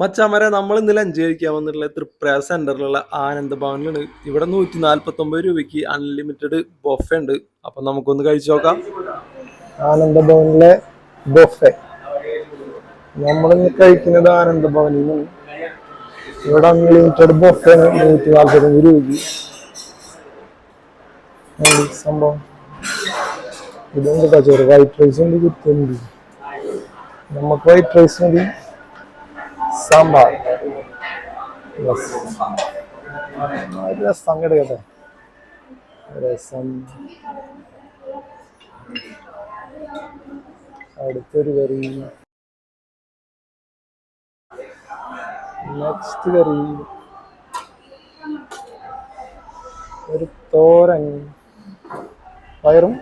മച്ചാമരെ നമ്മൾ ഇന്നലെ ലഞ്ച് കഴിക്കാൻ വന്നിട്ടുള്ള തൃപ്ര സെന്ററിലുള്ള ആനന്ദ ഭവനിലാണ്. ഇവിടെ നൂറ്റി നാല്പത്തി ഒമ്പത് രൂപയ്ക്ക് അൺലിമിറ്റഡ് ബൊഫ ഉണ്ട്. അപ്പൊ നമുക്കൊന്ന് കഴിച്ചു നോക്കാം. ആനന്ദ ഭവനിലെ ബൊഫെ നമ്മളിന്ന് കഴിക്കുന്നത് ആനന്ദ ഭവനിൽ ഇവിടെ അൺലിമിറ്റഡ് ബൊഫെ നൂറ്റി നാല്പത്തി ഒമ്പത് രൂപയ്ക്ക് സംഭവം? ഇതെന്താ കച്ചോറ് വൈറ്റ് റൈസ് ഉണ്ട് നമുക്ക് വൈറ്റ് റൈസ് മതി. സാമ്പാർ. രസം കിടക്കട്ടെ രസം. അടുത്തൊരു കറി. നെക്സ്റ്റ് കറി. ഒരു തോരൻ. പയറും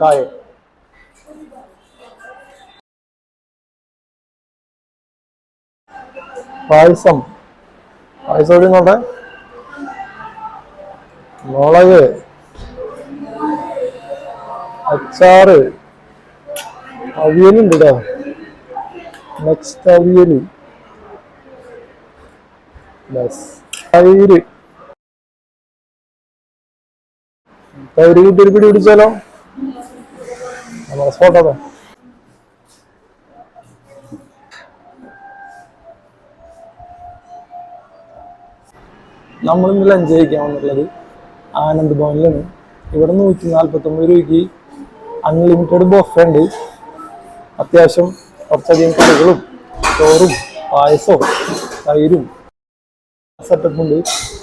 കായും. പായസം. പായസം നോട്ടെ മുളക്. അച്ചാറ്. അവിയലുണ്ട് കേട്ടോ നെക്സ്റ്റ് അവിയൽ. ബസ് തൈര്. തൈര് കൂട്ടി ഒരു പിടി പിടിച്ചാലോ? നമ്മളെ സ്പോട്ടോ നമ്മൾ ഇന്ന് ലഞ്ച് കഴിക്കാമെന്നുള്ളത് ആനന്ദ് ഭവനിലാണ്. ഇവിടെ നൂറ്റി നാൽപ്പത്തൊമ്പത് രൂപയ്ക്ക് അൺലിമിറ്റഡ് ബൊഫ ഉണ്ട്. അത്യാവശ്യം കുറച്ചധികം കറികളും ചോറും പായസവും തൈരും സെറ്റപ്പ് ഉണ്ട്.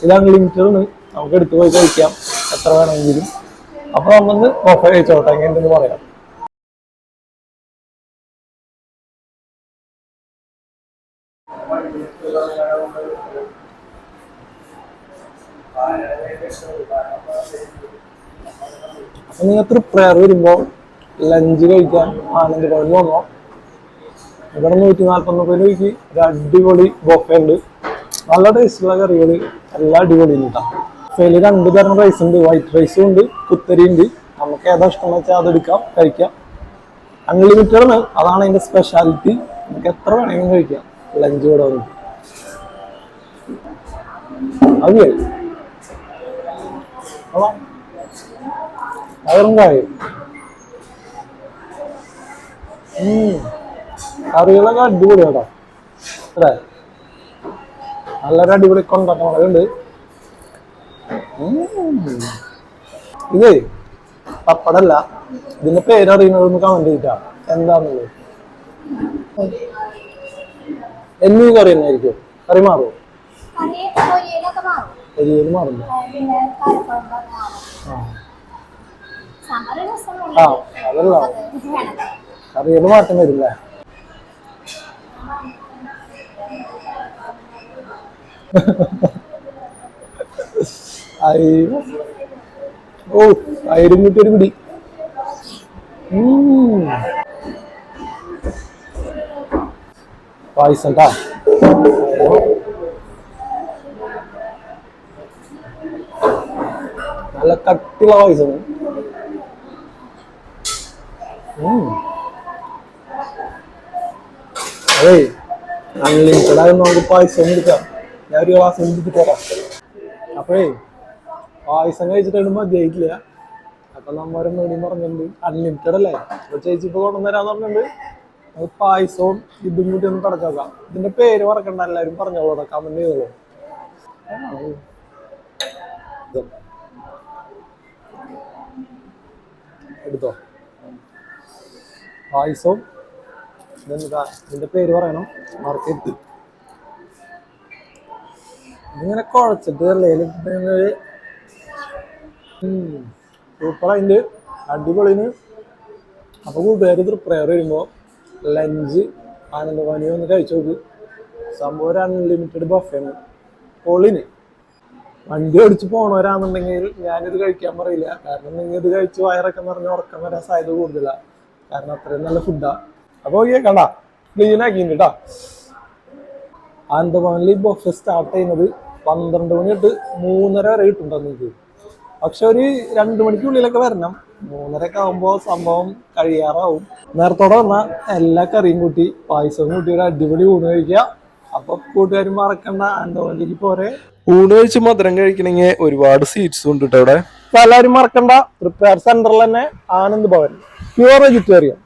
ഇത് അൺലിമിറ്റഡ് ആണ്. നമുക്ക് എടുത്തു പോയി കഴിക്കാം. എത്ര വേണമെങ്കിലും. അപ്പൊ നമ്മന്ന് ബൊഫ കഴിച്ചോട്ടെ എങ്ങനെയുണ്ടെന്ന് പറയാം. നിങ്ങൾ പ്രയർ വരുമ്പോൾ ലഞ്ച് കഴിക്കാൻ ആനന്ദ് ഭവനിൽ വന്നോ? ഇവിടെ നൂറ്റി നാൽപ്പത്തൊമ്പത് രൂപയ്ക്ക് ഒരു അടിപൊളി ബൊഫ ഉണ്ട്. നല്ല ടേസ്റ്റുള്ള കറികൾ എല്ലാം അടിപൊളി ഉണ്ട് ഫെയിൽ രണ്ട് തരം റൈസ് ഉണ്ട്. വൈറ്റ് റൈസും ഉണ്ട് കുത്തരി ഉണ്ട്. നമുക്ക് ഏതാ ഇഷ്ടം വെച്ചാൽ അതെടുക്കാം കഴിക്കാം. അൺലിമിറ്റഡ് ആണ്. അതാണ് അതിന്റെ സ്പെഷ്യാലിറ്റി നമുക്ക് എത്ര വേണമെങ്കിലും കഴിക്കാം. ലഞ്ച് ഇവിടെ വന്ന്. അവിയൽ കായും ഉം. കറികളൊക്കെ അടിപൊളി കേട്ടോ അല്ലേ? നല്ലൊരു അടിപൊളി കൊണ്ടാട്ട മുളകുണ്ട്. ഇതേ പപ്പടല്ല. ഇതിന്റെ പേരറിയുന്നതൊന്ന് കമന്റ് ചെയ്തിട്ടാ. എന്താന്നുള്ളത്? എന്നീ കറി തന്നെ ആയിരിക്കും കറി മാറുമോ മാറില്ല മാറും ആ അതല്ല. വേണം. കറിയത് മാറ്റം വരില്ലേ? ഓ അയിരും കിട്ടിയൊരു പിടി. പായസം ട്ടാ. നല്ല കട്ടിയുള്ള പായസം ഉം. അതേ അൺലിമിറ്റഡ് ആയി നമുക്ക് പായസം എടുക്കാം. ഞാൻ ഒരു ഗ്ലാസ് എന്തിട്ട് തരാം അപ്പോഴേ പായസം കഴിച്ചിട്ട് മതിയായിട്ടില്ല. അപ്പൊ നമ്മൊരു മേടി പറഞ്ഞിട്ടുണ്ട് അൺലിമിറ്റഡ് അല്ലേ? അപ്പൊ ചേച്ചി ഇപ്പൊ കൊണ്ടുവന്നരാന്ന് പറഞ്ഞിട്ടുണ്ട്. അത് പായസവും ഇതും കൂടി ഒന്ന് തടച്ചു നോക്കാം ഇതിന്റെ പേര് മറക്കണ്ട എല്ലാവരും പറഞ്ഞോളൂ കമന്റ് ചെയ്തോളൂ. എടുത്തോ. പായസവും ഇതെന്താ? ഇതിന്റെ പേര് പറയണം. മാർക്കറ്റ് ഇതിങ്ങനെ കുഴച്ചിട്ട് അല്ലേ സൂപ്പർ അതിന്റെ അടിപൊളിന് അപ്പോൾ കൂട്ടുകാർ പ്രിപ്പയർ വരുമ്പോൾ ലഞ്ച് ആനന്ദവാനി ഒന്ന് കഴിച്ചു നോക്ക്. സംഭവം ഒരു അൺലിമിറ്റഡ് ബഫയാണ് പൊളിന്. വണ്ടി ഓടിച്ച് പോണവരാണെന്നുണ്ടെങ്കിൽ ഞാനിത് കഴിക്കാൻ പറയില്ല. കാരണം നിങ്ങൾ ഇത് കഴിച്ച് വയറൊക്കെ നിറഞ്ഞ് ഉറക്കം വരാൻ സാധ്യത കൂടുതലാണ് കാരണം അത്രയും നല്ല ഫുഡാണ് അപ്പോൾ ഓക്കെ കണ്ട. ക്ലീൻ ആക്കിയിട്ടുണ്ട് കേട്ടോ ഈ ബൊഫെ സ്റ്റാർട്ട് ചെയ്യുന്നത് പന്ത്രണ്ട് മണി തൊട്ട് മൂന്നര വരെ കിട്ടുന്നുണ്ടോ നിങ്ങൾക്ക്? പക്ഷെ ഒരു രണ്ട് മണിക്കുള്ളിലൊക്കെ വരണം. മൂന്നരക്കെ ആകുമ്പോൾ സംഭവം കഴിയാറാവും. നേരത്തോടെ വന്നാൽ എല്ലാ കറിയും കൂട്ടി പായസവും കൂട്ടി ഒരു അടിപൊളി ഊണ് കഴിക്കുക. അപ്പൊ കൂട്ടുകാർ മറക്കണ്ട. പോരെ. ഊണ് കഴിച്ച് മധുരം കഴിക്കണമെങ്കിൽ ഒരുപാട് സീറ്റ്സ് ഉണ്ട് കേട്ടോ അവിടെ. എല്ലാവരും മറക്കണ്ട. പ്രിപ്പയർ സെന്ററിൽ തന്നെ ആനന്ദ് ഭവൻ. Pure vegetarian